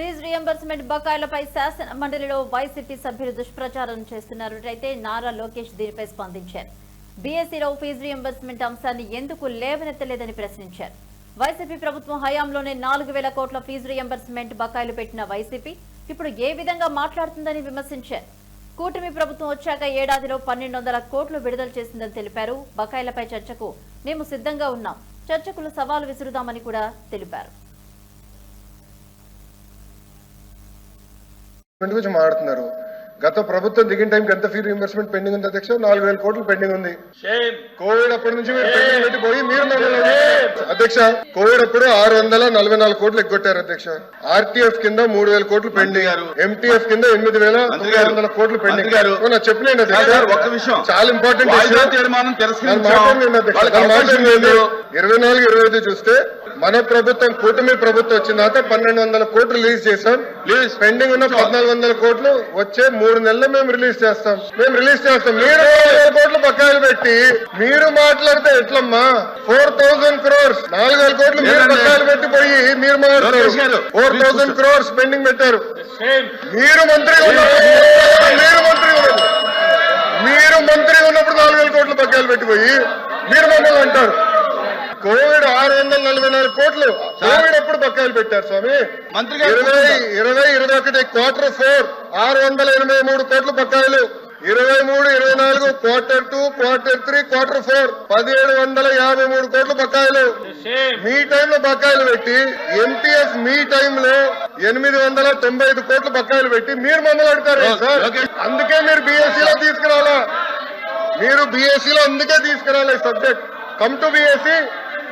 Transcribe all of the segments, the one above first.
Fee reimbursement బకాయిలపై శాసన మండలిలో YCP సభ్యులు దుష్ప్రచారం చేస్తున్నట్లయితే నారా లోకేష్ దీనిపై స్పందించారు. బీఎస్సీలో ఫీజు రియంబర్స్మెంట్ అంశాన్ని ఎందుకు లేవనెత్తలేదని ప్రశ్నించారు. వైసీపీ ప్రభుత్వం హయాంలోనే నాలుగు వేల కోట్ల ఫీజు రియంబర్స్మెంట్ బకాయిలు పెట్టిన వైసీపీ ఇప్పుడు ఏ విధంగా మాట్లాడుతుందని విమర్శించారు. కూటమి ప్రభుత్వం వచ్చాక ఏడాదిలో పన్నెండు వందల కోట్లు విడుదల చేసిందని తెలిపారు. బకాయిలపై చర్చకు మేము సిద్ధంగా ఉన్నాం. చర్చకులు సవాలు విసురుదామని కూడా తెలిపారు. గురించి మాట్లాడుతున్నారు. గత ప్రభుత్వం దిగిన టైంకి ఎంత ఫీ రీఎంబర్స్మెంట్ పెండింగ్ ఉంది అధ్యక్ష? నాలుగు వేల కోట్లు పెండింగ్ ఉంది. కోవిడ్ అప్పటి నుంచి మీరు పెండింగ్ పెట్టి పోయి మీరు అధ్యక్ష కోవిడ్ అప్పుడు ఆరు వందల నలభై నాలుగు కోట్లు ఎగ్గొట్టారు అధ్యక్ష. ఆర్టీఎఫ్ కింద మూడు వేల కోట్లు పెండింగ్. ఎంటీఎఫ్ కింద ఎనిమిది వేల. వందల కోట్లు పెండింగ్. నాకు చెప్పలేండి అధ్యక్ష. విషయం. చాలా ఇంపార్టెంట్ తీర్మానం. ఇరవై నాలుగు ఇరవై ఐదు చూస్తే మన ప్రభుత్వం కూటమి ప్రభుత్వం వచ్చిన తర్వాత పన్నెండు వందల కోట్లు రిలీజ్ చేసాం ప్లీజ్ పెండింగ్ ఉన్న పద్నాలుగు వందల కోట్లు వచ్చే మూడు నెలలు మేము రిలీజ్ చేస్తాం. మేము రిలీజ్ చేస్తాం. మీరు కోట్లు బకాయిలు పెట్టి మీరు మాట్లాడితే ఎట్లమ్మా? ఫోర్ థౌసండ్ క్రోర్స్ నాలుగు వేల కోట్లు మీరు. బకాయిలు పెట్టి పోయి మీరు మాట్లాడారు. ఫోర్ థౌసండ్ క్రోర్స్ పెండింగ్ పెట్టారు. మీరు మంత్రి మీరు మంత్రి మీరు మంత్రి ఉన్నప్పుడు నాలుగు వేల కోట్లు బకాయిలు పెట్టిపోయి మీరు మమ్మల్ని అంటారు. కోవిడ్ ఆరు వందల నలభై నాలుగు కోట్లు. కోవిడ్ ఎప్పుడు బకాయిలు పెట్టారు స్వామి? మంత్రి గారు ఇరవై ఇరవై ఇరవై ఒకటి క్వార్టర్ ఫోర్ ఆరు వందల ఎనభై మూడు కోట్ల బకాయిలు. ఇరవై మూడు ఇరవై నాలుగు quarter two quarter three quarter four పదిహేడు వందల యాభై మూడు కోట్ల బకాయిలు. మీ టైంలో బకాయిలు పెట్టి ఎంటీఎస్ మీ టైంలో ఎనిమిది వందల తొంభై ఐదు కోట్ల బకాయిలు పెట్టి మీరు మమ్మల్ని అడుగుతారు సార్. అందుకే మీరు BSc లో తీసుకురావాలా? మీరు BSc లో అందుకే తీసుకురావాలి subject. Come to BSc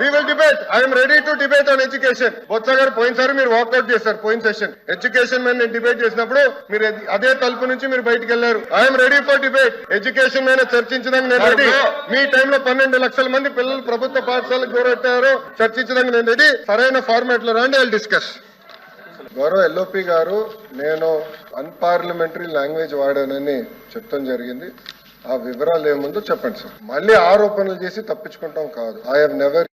we will debate I'm ready to debate on education Botsa గారు పోయినసారి మీరు వాకౌట్ చేశారు పోయిన సెషన్ ఎడ్యుకేషన్ మీద నేను డిబేట్ చేసినప్పుడు మీరు అది- తలుపు నుంచి మీరు బయటికి వెళ్ళారు. I'm ready for debate education మీద చర్చించడానికి నేను రెడీ మీ టైంలో పన్నెండు లక్షల మంది పిల్లలు ప్రభుత్వ పాఠశాలకు దూరెట్టారో చర్చించడానికి నేను రెడీ సరైన ఫార్మాట్లో రండి ఐ డిస్కస్ గౌరవ ఎల్ఓపి గారు నేను అన్పార్లమెంటరీ లాంగ్వేజ్ వాడానని చెప్తాం జరిగింది. ఆ వివరాలు ఏముందో చెప్పండి సార్ మళ్ళీ ఆరోపణలు చేసి తప్పించుకుంటాం కాదు. I have never